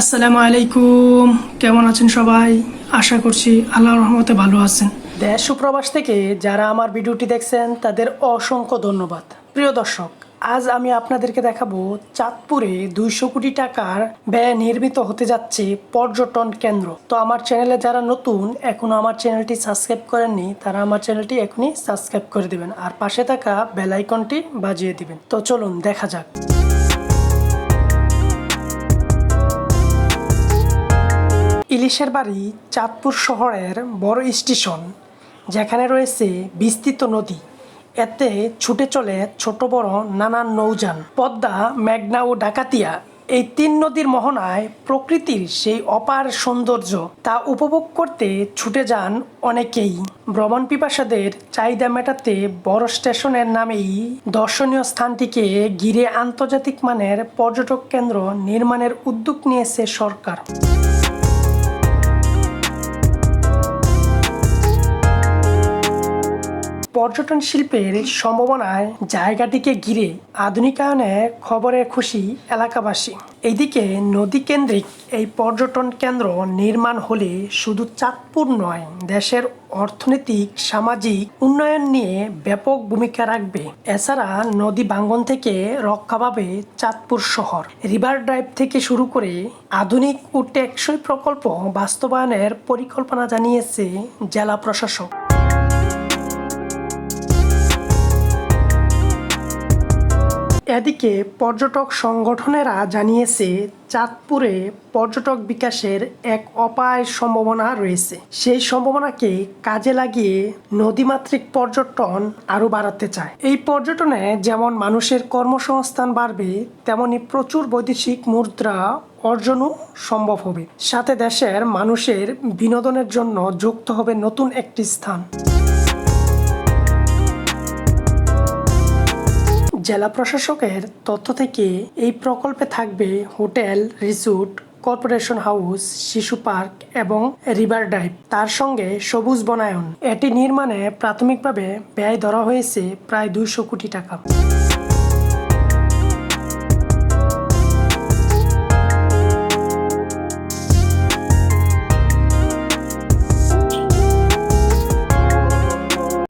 আসসালামু আলাইকুম। কেমন আছেন সবাই? আশা করছি আল্লাহ রহমতে ভালো আছেন। দেশ সুপ্রবাস থেকে যারা আমার ভিডিওটি দেখছেন, তাদের অসংখ্য ধন্যবাদ। প্রিয় দর্শক, আজ আমি আপনাদেরকে দেখাবো চাঁদপুরে দুইশো কোটি টাকার ব্যয় নির্মিত হতে যাচ্ছে পর্যটন কেন্দ্র। তো আমার চ্যানেলে যারা নতুন, এখনও আমার চ্যানেলটি সাবস্ক্রাইব করেননি, তারা আমার চ্যানেলটি এখনই সাবস্ক্রাইব করে দেবেন। আর পাশে থাকা বেলাইকনটি বাজিয়ে দিবেন। তো চলুন, দেখা যাক। ইলিশের বাড়ি চাঁদপুর শহরের বড় স্টেশন, যেখানে রয়েছে বিস্তৃত নদী। এতে ছুটে চলে ছোট বড় নানান নৌযান, পদ্মা, মেঘনা ও ডাকাতিয়া। এই তিন নদীর মোহনায় প্রকৃতির সেই অপার সৌন্দর্য তা উপভোগ করতে ছুটে যান অনেকেই। ভ্রমণ পিপাসাদের চাহিদা মেটাতে বড় স্টেশনের নামেই দর্শনীয় স্থানটিকে ঘিরে আন্তর্জাতিক মানের পর্যটক কেন্দ্র নির্মাণের উদ্যোগ নিয়েছে সরকার। পর্যটন শিল্পের সম্ভাবনায় জায়গাটিকে ঘিরে আধুনিকায়নে খবরে খুশি এলাকাবাসী। এদিকে নদী কেন্দ্রিক এই পর্যটন কেন্দ্র নির্মাণ হলে শুধু চাঁদপুর নয়, দেশের অর্থনৈতিক, সামাজিক উন্নয়ন নিয়ে ব্যাপক ভূমিকা রাখবে। এছাড়া নদী বাঙ্গন থেকে রক্ষা পাবে চাঁদপুর শহর। রিভার ড্রাইভ থেকে শুরু করে আধুনিক ও টেকসই প্রকল্প বাস্তবায়নের পরিকল্পনা জানিয়েছে জেলা প্রশাসক। এদিকে পর্যটক সংগঠনেরা জানিয়েছে, চাঁদপুরে পর্যটক বিকাশের এক অপায় সম্ভাবনা রয়েছে। সেই সম্ভাবনাকে কাজে লাগিয়ে নদীমাতৃক পর্যটন আরও বাড়াতে চায়। এই পর্যটনে যেমন মানুষের কর্মসংস্থান বাড়বে, তেমনি প্রচুর বৈদেশিক মুদ্রা অর্জনও সম্ভব হবে। সাথে দেশের মানুষের বিনোদনের জন্য যুক্ত হবে নতুন একটি স্থান। জেলা প্রশাসকের তথ্য থেকে এই প্রকল্পে থাকবে হোটেল, রিসোর্ট, কর্পোরেশন হাউস, শিশু পার্ক এবং রিভার ড্রাইভ। তার সঙ্গে সবুজ বনায়ন। এটি নির্মাণে প্রাথমিকভাবে ব্যয় ধরা হয়েছে প্রায় দুইশো কোটি টাকা।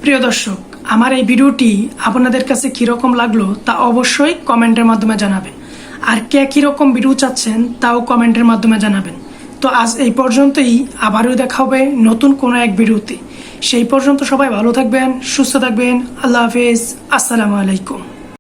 প্রিয় দর্শক আমার এই ভিডিওটি আপনাদের কাছে কীরকম লাগল তা অবশ্যই কমেন্টের মাধ্যমে জানাবেন। আর কে কীরকম ভিডিও চাচ্ছেন তাও কমেন্টের মাধ্যমে জানাবেন। তো আজ এই পর্যন্তই, আবারও দেখা হবে নতুন কোনো এক ভিডিওতে। সেই পর্যন্ত সবাই ভালো থাকবেন, সুস্থ থাকবেন, আল্লাহ হাফেজ, আসসালামু আলাইকুম।